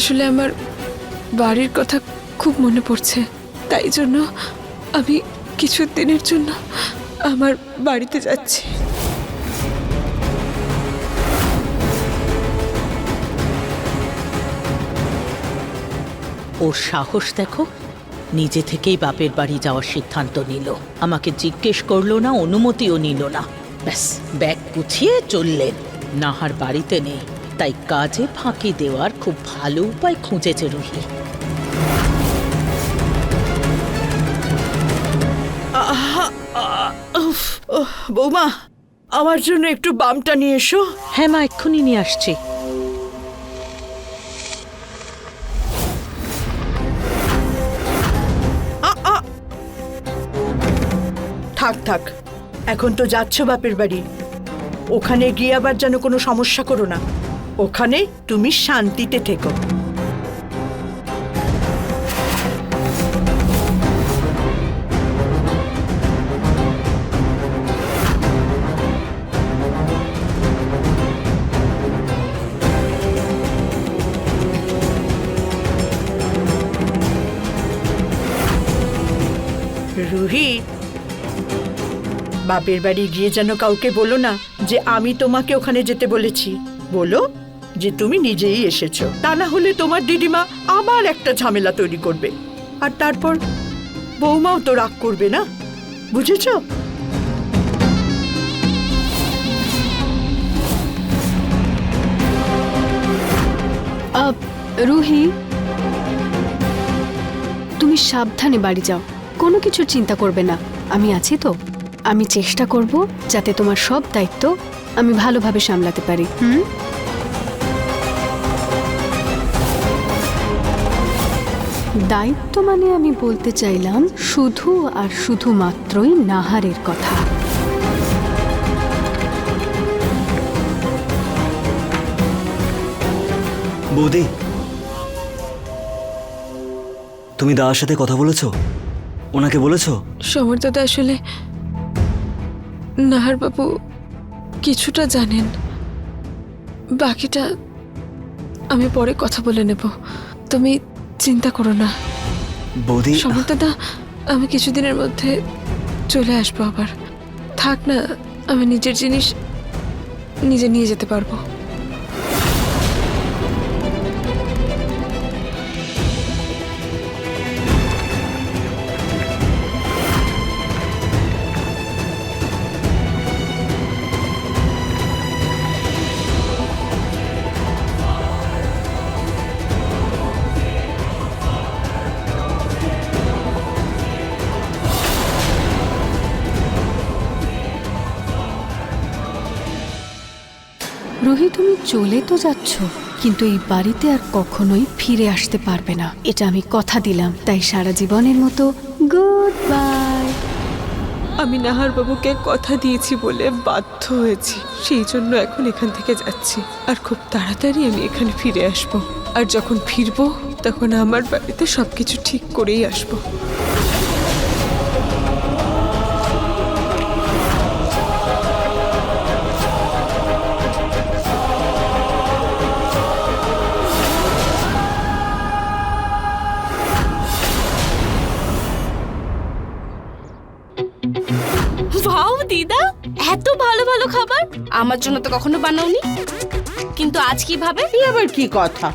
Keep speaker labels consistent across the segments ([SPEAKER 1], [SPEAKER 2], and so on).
[SPEAKER 1] আসলে আমার বাড়ির কথা খুব মনে পড়ছে। তাই জন্য আমি কিছু দিনের জন্য আমার বাড়িতে যাচ্ছি।
[SPEAKER 2] ওর সাহস দেখো, নিজে থেকেই বাপের বাড়ি যাওয়ার সিদ্ধান্ত নিল। আমাকে জিজ্ঞেস করল না, অনুমতিও নিল না। ব্যাস, ব্যাগ গুছিয়ে চললেন। নাহার বাড়িতে নেই। তাই কাজে ফাঁকি দেওয়ার খুব ভালো উপায় খুঁজেছে রুহি।
[SPEAKER 3] বৌমা আমার জন্য একটু বামটা নিয়ে এসো।
[SPEAKER 2] হ্যাঁ মা এক্ষুনি নিয়ে আসছি।
[SPEAKER 3] থাক থাক এখন তো যাচ্ছ বাপের বাড়ি। ওখানে গিয়ে আবার যেন কোনো সমস্যা করো না। ওখানে তুমি শান্তিতে থেকো। বাপের বাড়ি গিয়ে যেন কাউকে বলো না যে আমি তোমাকে ওখানে যেতে বলেছি। বলো যে তুমি নিজেই এসেছ। তা না হলে তোমার দিদিমা আবার একটা ঝামেলা তৈরি করবে। আর তারপর বৌমাও তো রাগ করবে না? বুঝেছ?
[SPEAKER 4] রুহি। তুমি সাবধানে বাড়ি যাও। কোনো কিছু চিন্তা করবে না। আমি আছি তো। আমি চেষ্টা করব যাতে তোমার সব দায়িত্ব আমি ভালোভাবে সামলাতে পারি। হুম? দায়িত্ব মানে আমি বলতে চাইলাম শুধু আর শুধুমাত্রই নাহারের কথা।
[SPEAKER 5] বৌদি তুমি দাদার সাথে কথা বলেছ? ওনাকে বলেছ?
[SPEAKER 1] সমর্থদা আসলে নাহারবাবু কিছুটা জানেন। বাকিটা আমি পরে কথা বলে নেব। তুমি চিন্তা করো না।
[SPEAKER 5] বৌদি
[SPEAKER 1] সমন্তদা আমি কিছুদিনের মধ্যে চলে আসব আবার। থাক না আমি নিজের জিনিস নিজে নিয়ে যেতে পারব।
[SPEAKER 4] চলে তো যাচ্ছ, কিন্তু এই বাড়িতে আর কখনোই ফিরে আসতে পারবে না। এটা আমি কথা দিলাম, তাই সারা জীবনের মতো গুড বাই।
[SPEAKER 1] আমি নাহার বাবুকে কথা দিয়েছি বলে বাধ্য হয়েছি, সেই জন্য এখন এখান থেকে যাচ্ছি। আর খুব তাড়াতাড়ি আমি এখানে ফিরে আসব। আর যখন ফিরবো, তখন আমার বাড়িতে সবকিছু ঠিক করেই আসব।
[SPEAKER 6] আমার জন্য তো কখনো বানাওনি। কিন্তু আজ কীভাবে?
[SPEAKER 7] কি আবার কি কথা?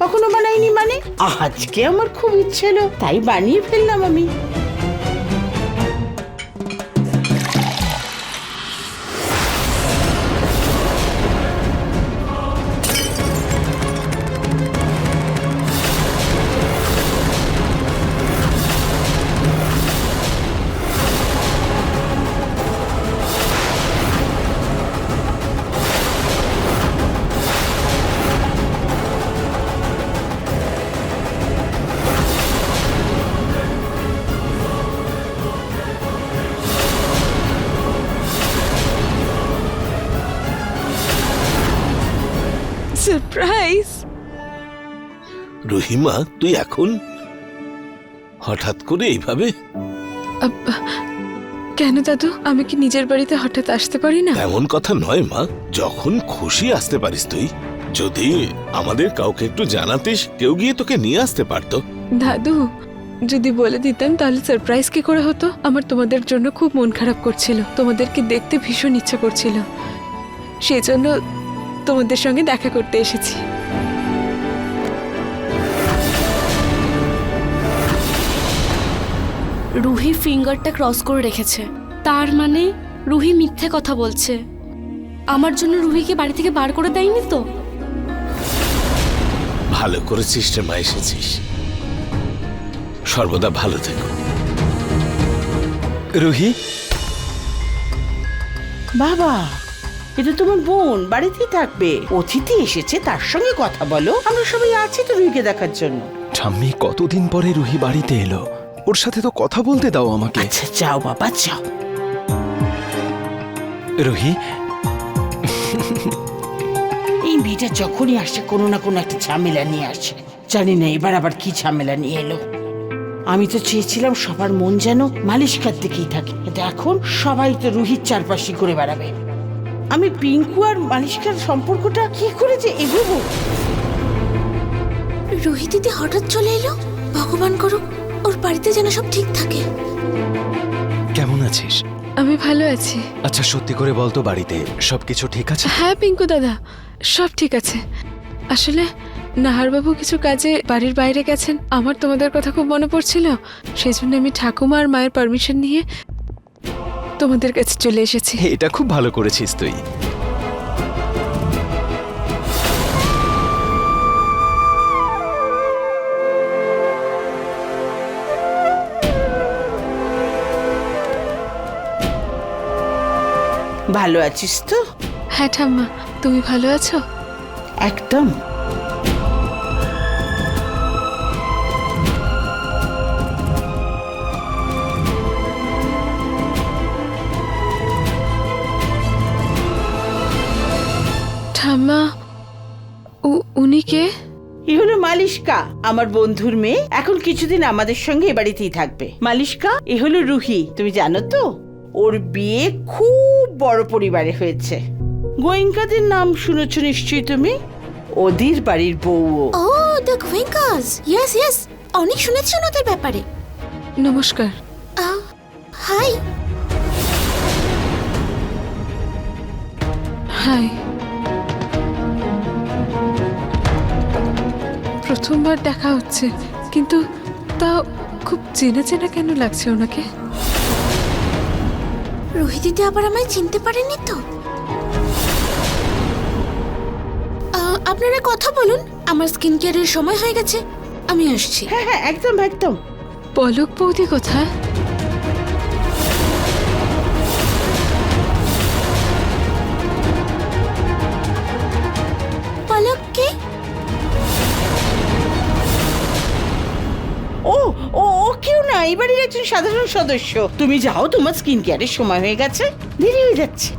[SPEAKER 7] কখনো বানাইনি মানে? আজকে আমার খুব ইচ্ছে হলো তাই বানিয়ে ফেললাম আমি।
[SPEAKER 8] রহিমা তুই এখন? হঠাৎ করে এইভাবে?
[SPEAKER 1] কেন দাদু? আমি কি নিজের বাড়িতে হঠাৎ আসতে পারি না?
[SPEAKER 8] এমন কথা নয় মা যখন খুশি আসতে পারিস তুই। যদি আমাদের কাউকে একটু জানাতিস কেউ গিয়ে তোকে নিয়ে আসতে পারতো।
[SPEAKER 1] দাদু যদি বলে দিতাম তাহলে সারপ্রাইজ কি করে হতো? আমার তোমাদের জন্য খুব মন খারাপ করছিল। তোমাদেরকে দেখতে ভীষণ ইচ্ছা করছিল। সেই জন্য তোমাদের সঙ্গে দেখা করতে এসেছি।
[SPEAKER 6] রুহি ফিঙ্গারটা ক্রস করে রেখেছে। তার মানে রুহি মিথ্যে কথা বলছে। আমার জন্য রুহিকে বাড়ি থেকে বার করে দেয়নি তো?
[SPEAKER 8] ভালো করেছিস রে মা এসেছিস। সর্বদা ভালো থেকো।
[SPEAKER 5] রুহি?
[SPEAKER 7] বাবা এটা তোমার বোন বাড়িতেই থাকবে। অতিথি এসেছে তার সঙ্গে কথা বলো। আমরা সবাই আছি তো রুহিকে দেখার জন্য।
[SPEAKER 9] ঠাম্মি কতদিন পরে রুহি বাড়িতে এলো? ওর সাথে তো কথা বলতে দাও আমাকে।
[SPEAKER 7] আচ্ছা যাও বাবা যাও।
[SPEAKER 5] রোহি?
[SPEAKER 7] এই মেয়েটা যখনই আসে কোনো না কোনো একটা ঝামেলা নিয়ে আসে। জানি না এবার আবার কি ঝামেলা নিয়ে এলো। আমি তো চেয়েছিলাম সবার মন যেন মালিশকার দিকেই থাকে। কিন্তু এখন সবাই তো রুহির চারপাশে করে বেড়াবে। আমি পিঙ্কু আর মালিশকার সম্পর্কটা কি করে যে এগোবো?
[SPEAKER 6] রোহিত দিদি হঠাৎ চলে এলো? ভগবান করুক। ওর বাড়িতে যেন সব ঠিক থাকে।
[SPEAKER 9] কেমন আছিস?
[SPEAKER 1] আমি ভালো আছি।
[SPEAKER 9] আচ্ছা সত্যি করে বলতো বাড়িতে সবকিছু ঠিক আছে?
[SPEAKER 1] হ্যাঁ পিঙ্কু দাদা সব ঠিক আছে। আসলে নাহারবাবু কিছু কাজে বাড়ির বাইরে গেছেন। আমার তোমাদের কথা খুব মনে পড়ছিল। সেই জন্য আমি ঠাকুমা আর মায়ের পারমিশন নিয়ে তোমাদের কাছে চলে এসেছি।
[SPEAKER 9] এটা খুব ভালো করেছিস তুই।
[SPEAKER 7] ভালো আছিস তো?
[SPEAKER 1] হ্যাঁ ঠাম্মা তুমি ভালো আছো?
[SPEAKER 7] একদম।
[SPEAKER 1] ঠাম্মা উ- উনি কে?
[SPEAKER 7] এ হলো মালিশকা আমার বন্ধুর মেয়ে। এখন কিছুদিন আমাদের সঙ্গে এ বাড়িতেই থাকবে। মালিশকা এ হলো রুহি তুমি জানো তো? ওর বিয়ে খুব বড় পরিবারে হয়েছে। গোয়েঙ্কাদের নাম শুনেছ নিশ্চয়ই তুমি? ওদের বাড়ির বউ। ও।
[SPEAKER 6] দ্য কুইঙ্কাস ইয়েস ইয়েস অনেক শুনেছি ওনাদের ব্যাপারে।
[SPEAKER 1] নমস্কার।
[SPEAKER 6] হাই।
[SPEAKER 1] হাই। প্রথমবার দেখা হচ্ছে কিন্তু তাও খুব চেনা চেনা কেন লাগছে ওনাকে?
[SPEAKER 6] রুহি দিদি আবার আমায় চিনতে পারেননি তো? আপনারা কথা বলুন। আমার স্কিন কেয়ারের সময় হয়ে গেছে। আমি আসছি।
[SPEAKER 7] হ্যাঁ হ্যাঁ একদম একদম।
[SPEAKER 1] পলক বৌদি কোথায়?
[SPEAKER 7] এই বাড়ির একজন সাধারণ সদস্য। তুমি যাও, তোমার স্কিন কেয়ারের সময় হয়ে গেছে। দেরি হয়ে যাচ্ছে।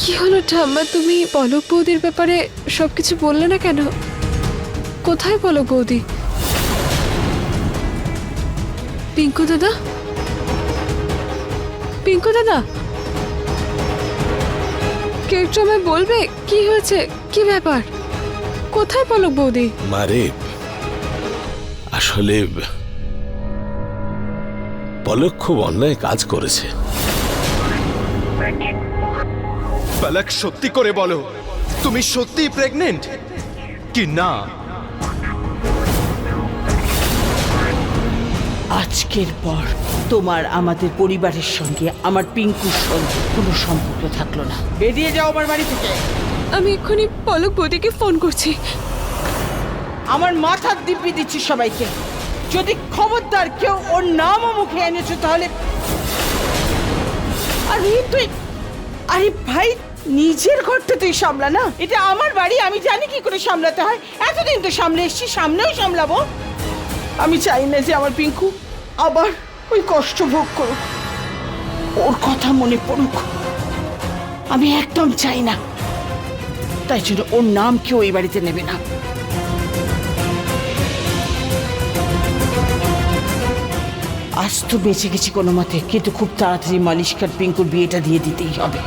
[SPEAKER 1] কি হলো ঠাম্মা? তুমি পলক বৌদির ব্যাপারে সবকিছু বললে না কেন? কোথায় পলক বৌদি? পিঙ্কু দাদা? পিঙ্কু দাদা? কেউ একটু আমায় বলবে কি হয়েছে? কি ব্যাপার? কোথায় পলক বৌদি?
[SPEAKER 8] মারে আসলে পলক খুব অন্যায় কাজ করেছে।
[SPEAKER 9] পালক সত্যি করে বলো তুমি সত্যি প্রেগনেন্ট কি না?
[SPEAKER 7] আজকের পর তোমার আমাদের পরিবারের সঙ্গে আমার পিঙ্কুর সঙ্গে কোনো সম্পর্ক থাকল না। বেরিয়ে যাও আমার বাড়ি থেকে।
[SPEAKER 1] আমি এক্ষুনি পলক বৌদিকে ফোন করছি।
[SPEAKER 7] আমার মাথার দিব্যি দিচ্ছি সবাইকে। যদি খবরদার কেউ ওর নামও মুখে এনেছো তাহলে আরে তুই আরে ভাই নিজের ঘরটা তুই সামলা না। এটা আমার বাড়ি আমি জানি কি করে সামলাতে হয়। এতদিন তো সামলে এসছি সামনেও সামলাবো। আমি চাই না যে আমার পিঙ্কু আবার ওই কষ্ট ভোগ করুক। ওর কথা মনে পড়ুক। আমি একদম চাই না। তাই জন্য ওর নাম কেউ এই বাড়িতে নেবে না। আজ তো বেঁচে গেছি কোনো মতে, কিন্তু খুব তাড়াতাড়ি মালিশকার পিঙ্কুর বিয়েটা দিয়ে দিতেই হবে।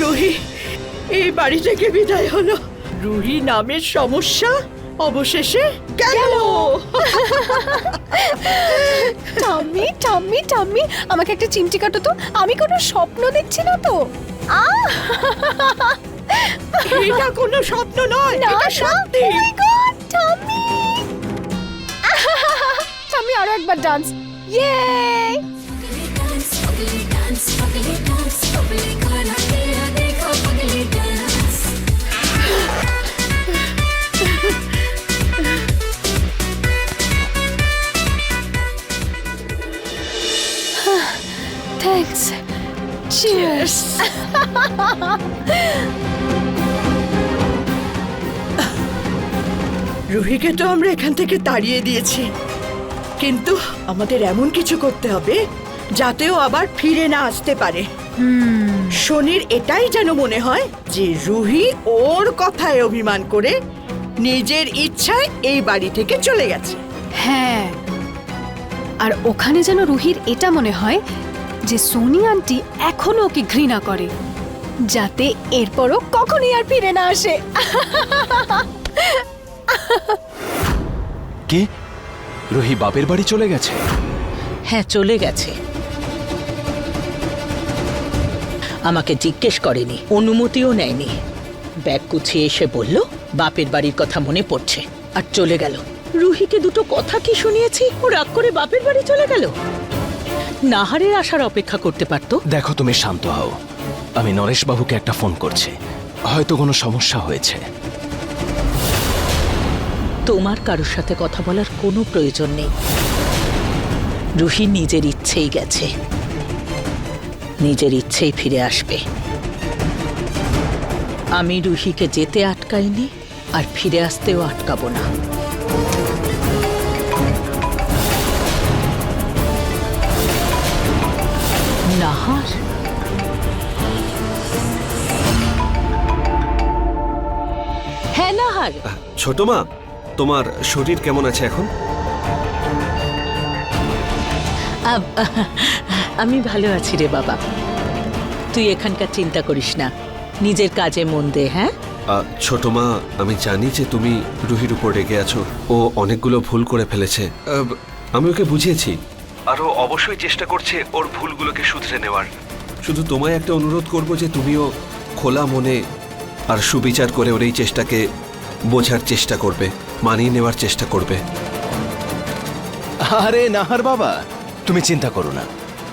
[SPEAKER 3] রুহি এই বাড়ি থেকে বিদায় হলো। রুহি নামের সমস্যা? অবশেষে? গেল।
[SPEAKER 4] টাম্মি টাম্মি টাম্মি আমাকে একটা চিমটি কাটো তো। আমি কোনো স্বপ্ন দেখছি না তো। আহ!
[SPEAKER 3] এটা কোনো স্বপ্ন নয়
[SPEAKER 4] না,
[SPEAKER 3] এটা
[SPEAKER 4] না,
[SPEAKER 3] সত্যি।
[SPEAKER 4] oh tummy! টাম্মি আরও একবার ডান্স ইয়ে থ্যাঙ্কস চিয়ার্স
[SPEAKER 3] রুহিকে তো আমরা এখান থেকে তাড়িয়ে দিয়েছি। কিন্তু আমাদের এমন কিছু করতে হবে যাতেও আবার ফিরে না আসতে পারে। শনির এটাই যেন মনে হয় যে রুহি ওর কথায় অভিমান করে নিজের ইচ্ছায় এই বাড়ি থেকে চলে গেছে।
[SPEAKER 4] হ্যাঁ। আর ওখানে যেন রুহির এটা মনে হয় যে সোনি আন্টি এখনও ওকে ঘৃণা করে যাতে এরপরও কখনই আর ফিরে না আসে।
[SPEAKER 9] কি? রুহি বাপের বাড়ি চলে গেছে?
[SPEAKER 2] হ্যাঁ চলে গেছে। আমাকে জিজ্ঞেস করেনি অনুমতিও নেয়নি। ব্যাগ গুছিয়ে এসে বলল বাপের বাড়ির কথা মনে পড়ছে আর চলে গেল। রুহিকে দুটো কথা কি শুনিয়েছি? ও রাগ করে বাপের বাড়ি চলে গেল? নাহারের আসার অপেক্ষা করতে পারতো?
[SPEAKER 9] দেখো তুমি শান্ত হও। আমি নরেশ বাবুকে একটা ফোন করছি। হয়তো কোনো সমস্যা হয়েছে।
[SPEAKER 2] তোমার কারোর সাথে কথা বলার কোনো প্রয়োজন নেই। রুহি নিজের ইচ্ছেই গেছে। নিজের ইচ্ছেই ফিরে আসবে। আমি রুহিকে যেতে আটকাইনি আর ফিরে আসতেও আটকাবো না। নাহার হ্যাঁ নাহার
[SPEAKER 10] ছোট মা তোমার শরীর কেমন আছে এখন?
[SPEAKER 2] আমি ভালো আছি রে বাবা। তুই এখানকার চিন্তা করিস না। নিজের কাজে মন দে হ্যাঁ?
[SPEAKER 10] আহ, ছোট মা আমি জানি যে তুমি রুহির উপর রেগে আছো। ও অনেকগুলো ভুল করে ফেলেছে। আমি ওকে বুঝিয়েছি। আর ও অবশ্যই চেষ্টা করছে ওর ভুলগুলোকে শুধরে নেওয়ার। শুধু তোমায় একটা অনুরোধ করব যে তুমিও খোলা মনে আর সুবিচার করে ওর এই চেষ্টাকে বোঝার চেষ্টা করবে মানিয়ে নেওয়ার চেষ্টা করবে।
[SPEAKER 9] আরে নাহার বাবা তুমি চিন্তা করো না।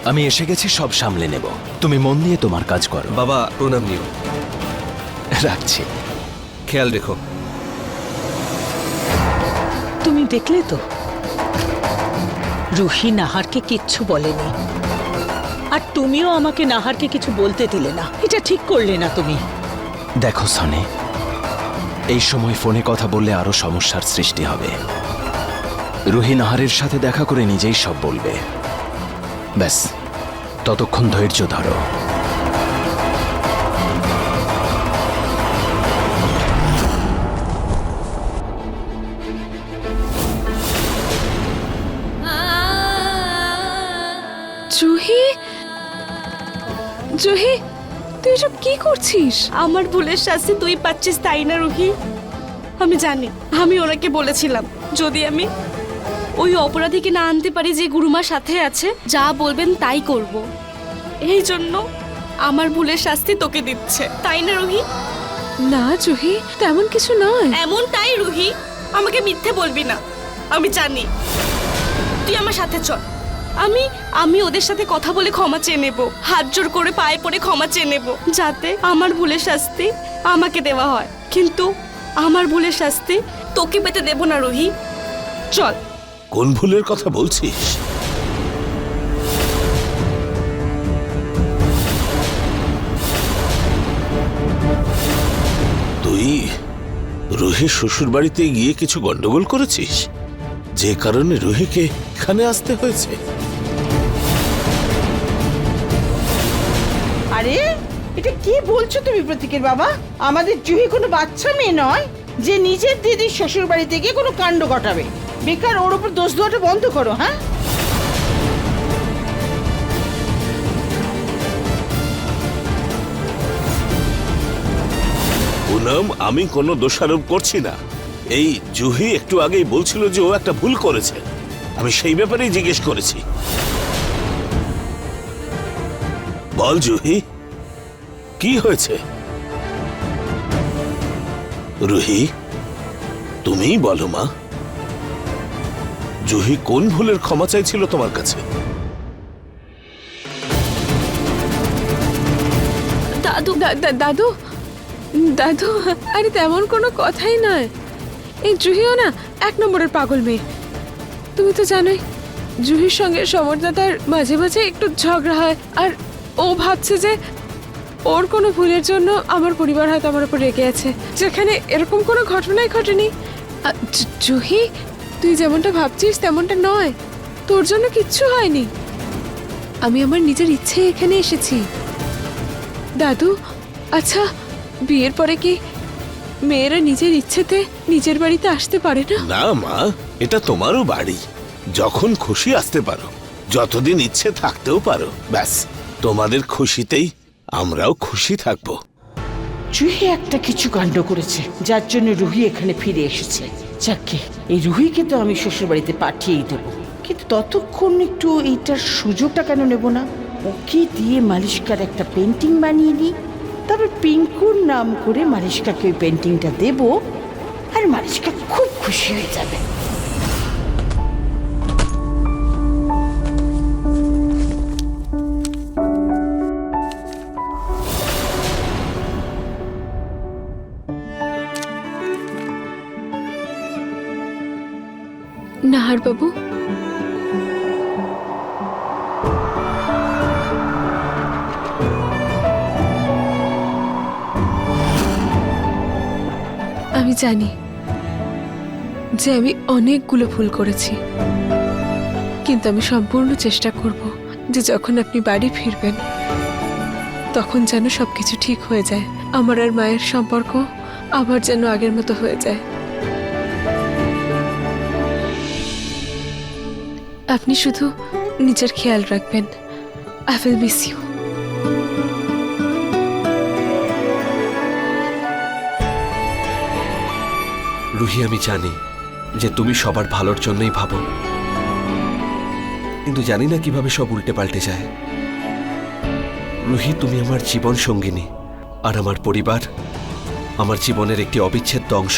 [SPEAKER 9] আমি এসে গেছি সব সামলে নেব। তুমি মন দিয়ে তোমার কাজ করো।
[SPEAKER 10] বাবা প্রণাম নিও।
[SPEAKER 9] রাখছি।
[SPEAKER 10] খেয়াল রেখো।
[SPEAKER 2] তুমি দেখলে তো? রুহি নাহারকে কিচ্ছু বলেনি। আর তুমিও আমাকে নাহারকে কিছু বলতে দিলে না। এটা ঠিক করলে না তুমি।
[SPEAKER 9] দেখো, সনে, এই সময় ফোনে কথা বললে আরও সমস্যার সৃষ্টি হবে। রুহি নাহারের সাথে দেখা করে নিজেই সব বলবে। ব্যাস, ততক্ষণ ধৈর্য ধরো।
[SPEAKER 1] জুহি তুই এসব কি করছিস?
[SPEAKER 6] আমার ভুলের শাস্তি তুই পাচ্ছিস তাই না রুহি? আমি জানি আমি ওনাকে বলেছিলাম যদি আমি ওই অপরাধীকে না আনতে পারি যে গুরুমার সাথে আছে যা বলবেন তাই করব। এই জন্য আমার ভুলের শাস্তি তোকে দিচ্ছে তাই না রুহি?
[SPEAKER 1] না জুহি তেমন কিছু নয়।
[SPEAKER 6] এমন তাই রুহি? আমাকে মিথ্যে বলবি না। আমি জানি। তুই আমার সাথে চল। আমি আমি ওদের সাথে কথা বলে ক্ষমা চেয়ে নেব। হাত জোর করে পায়ে পড়ে ক্ষমা চেয়ে নেব, যাতে আমার ভুলের শাস্তি আমাকে দেওয়া হয়। কিন্তু আমার ভুলের শাস্তি তোকে পেতে দেব না, রোহি। চল।
[SPEAKER 8] কোন ভুলের কথা বলছিস? তুই রুহির শ্বশুর বাড়িতে গিয়ে কিছু গন্ডগোল করেছিস? যে কারণে রুহিকে এখানে আসতে হয়েছে।
[SPEAKER 7] আরে এটা কি বলছো তুমি প্রতীকের বাবা? আমাদের জুহি কোনো বাচ্চা মেয়ে নয় যে নিজের দিদির শ্বশুর বাড়িতে গিয়ে কোনো কাণ্ড ঘটাবে। বেকার ওর উপর দোষ দেওয়াটা বন্ধ করো হ্যাঁ?
[SPEAKER 8] পুনম আমি কোনো দোষারোপ করছি না। এই জুহি একটু আগেই বলছিল যে ও একটা ভুল করেছে। আমি সেই ব্যাপারেই জিজ্ঞেস করেছি। বল, জুহি, কি হয়েছে? রুহি, তুমিই বলো মা। জুহি কোন ভুলের ক্ষমা চাইছিল তোমার কাছে?
[SPEAKER 1] দাদু দাদু দাদু, আরে তেমন কোনো কথাই নয়। এই জুহিও না এক নম্বরের পাগল মেয়ে। তুমি তো জানোই, জুহির সঙ্গে সমরদাদার মাঝে মাঝে একটু ঝগড়া হয়, আর ও ভাবছে যে ওর কোনো ভুলের জন্য আমার পরিবার হয়তো আমার উপর রেগে আছে, যেখানে এরকম কোনো ঘটনাই ঘটেনি। জুহি, তুই যেমনটা ভাবছিস তেমনটা নয়, তোর জন্য কিচ্ছু হয়নি। আমি আমার নিজের ইচ্ছে এখানে এসেছি। দাদু আচ্ছা বিয়ের পরে কি মেয়েরা নিজের ইচ্ছেতে নিজের বাড়িতে আসতে পারে না।
[SPEAKER 8] না মা এটা তোমারও বাড়ি। যখন খুশি আসতে পারো। যতদিন ইচ্ছে থাকতেও পারো ব্যাস। তোমাদের খুশিতেই আমরাও খুশি থাকব।
[SPEAKER 7] জুহি একটা কিছু কাণ্ড করেছে যার জন্য রুহি এখানে ফিরে এসেছে। যাকে এই রুহিকে তো আমি শ্বশুর বাড়িতে পাঠিয়েই দেবো। কিন্তু ততক্ষণ একটু এইটার সুযোগটা কেন নেব না? ওকে দিয়ে মালিশকার একটা পেন্টিং বানিয়ে নিই তারপর পিঙ্কুর নাম করে মালিশকাকে ওই পেন্টিংটা দেব, আর মালিশকা খুব খুশি হয়ে যাবে।
[SPEAKER 1] নাহার বাবু আমি জানি যে আমি অনেকগুলো ভুল করেছি। কিন্তু আমি সম্পূর্ণ চেষ্টা করব যে যখন আপনি বাড়ি ফিরবেন, তখন যেন সব কিছু ঠিক হয়ে যায়। আমার আর মায়ের সম্পর্ক আবার যেন আগের মতো হয়ে যায়। আপনি শুধু নিজের খেয়াল রাখবেন। I will miss you
[SPEAKER 10] Ruhi আমি জানি যে তুমি সবার ভালোর জন্যই ভাবো। কিন্তু জানি না কীভাবে সব উল্টে পাল্টে যায়। রুহি, তুমি আমার জীবন সঙ্গিনী আর আমার পরিবার আমার জীবনের একটি অবিচ্ছেদ্য অংশ।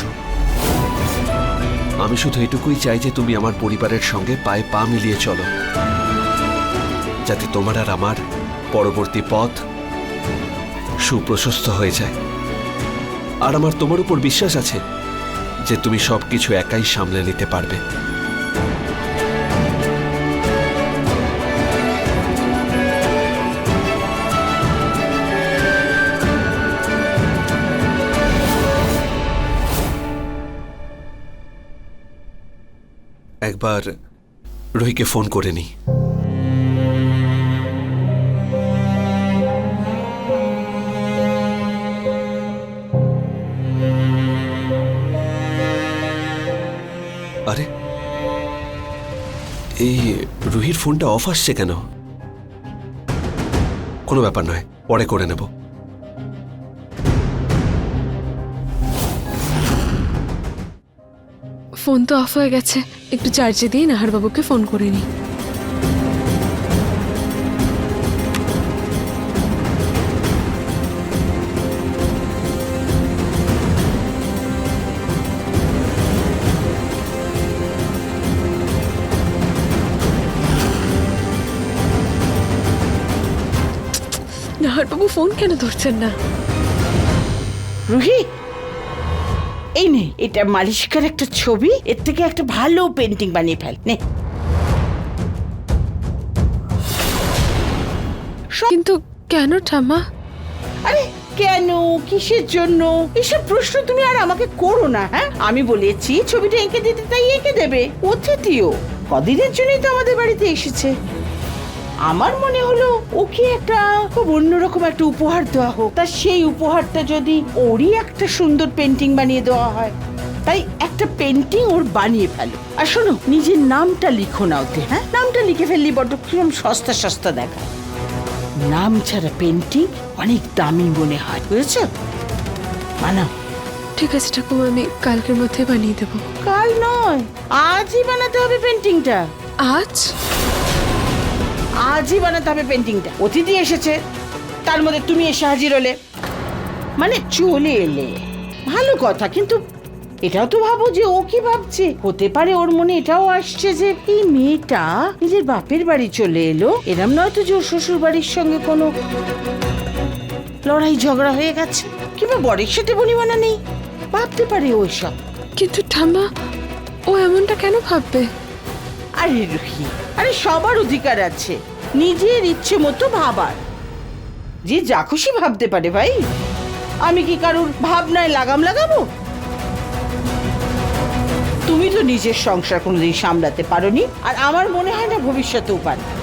[SPEAKER 10] আমি শুধু এটুকুই চাই যে তুমি আমার পরিবারের সঙ্গে পায়ে পা মিলিয়ে চলো, যাতে তোমার আর আমার পরবর্তী পথ সুপ্রশস্ত হয়ে যায়। আর আমার তোমার উপর বিশ্বাস আছে যে তুমি সবকিছু একাই সামলে নিতে পারবে। একবার রুহিকে ফোন করে নি এই রুহির ফোনটা অফ আসছে কেন? কোনো ব্যাপার নয়, পরে করে নেব।
[SPEAKER 1] ফোন তো অফ হয়ে গেছে, একটু চার্জে দিয়ে নাহারবাবুকে ফোন করে নিই। নাহার বাবু ফোন কেন ধরছেন না?
[SPEAKER 7] রুহি এই নে এটা মালিশকার একটা ছবি এর থেকে একটা ভালো পেন্টিং বানিয়ে ফেল নে।
[SPEAKER 1] কিন্তু কেন ঠাম্মা?
[SPEAKER 7] আরে কেন? কিসের জন্য? এসব প্রশ্ন তুমি আর আমাকে করো না হ্যাঁ? আমি বলেছি ছবিটা এঁকে দিতে তাই এঁকে দেবে। অতিথিও কদিনের জন্যই তো আমাদের বাড়িতে এসেছে। আমার মনে হলো ওকে একটা খুব অন্যরকম একটা উপহার দেওয়া হোক। তা সেই উপহারটা যদি ওরই একটা সুন্দর পেন্টিং বানিয়ে দেওয়া হয় তাই একটা পেন্টিং ওর বানিয়ে ফেলো। আর শোনো নিজের নামটা লিখো না ওতে হ্যাঁ? নামটা লিখে ফেললি বড্ড কিরম সস্তা সস্তা দেখা। নাম ছাড়া পেন্টিং অনেক দামি মনে হয় বুঝেছ? মানা
[SPEAKER 1] ঠিক আছে ঠাকুমা আমি কালকের মধ্যে বানিয়ে দেবো।
[SPEAKER 7] কাল নয় আজই বানাতে হবে পেন্টিংটা
[SPEAKER 1] আজ?
[SPEAKER 7] আজই বানাতে হবে পেন্টিংটা অতিথি এসেছে তার মধ্যে তুমি এসে হাজির হলে। মানে চলে এলে। ভালো কথা কিন্তু এটাও তো ভাবো যে ও কি ভাবছে? হতে পারে ওর মনে এটাও আসছে যে এই মেয়েটা নিজের বাপের বাড়ি চলে এলো। এরম নয় তো যে ওর শ্বশুর বাড়ির সঙ্গে কোনো লড়াই ঝগড়া হয়ে গেছে কিংবা বরের সাথে বনিমানা নেই। ভাবতে পারে ওই সব
[SPEAKER 1] কিন্তু ঠাম্মা ও এমনটা কেন ভাববে?
[SPEAKER 7] আরে রুহি আরে সবার অধিকার আছে। নিজের ইচ্ছে মতো ভাবার। যে যা খুশি ভাবতে পারে ভাই। আমি কি কারুর ভাবনায় লাগাম লাগাবো? তুমি তো নিজের সংসার কোনোদিন সামলাতে পারোনি, আর আমার মনে হয় না ভবিষ্যতেও পারবে।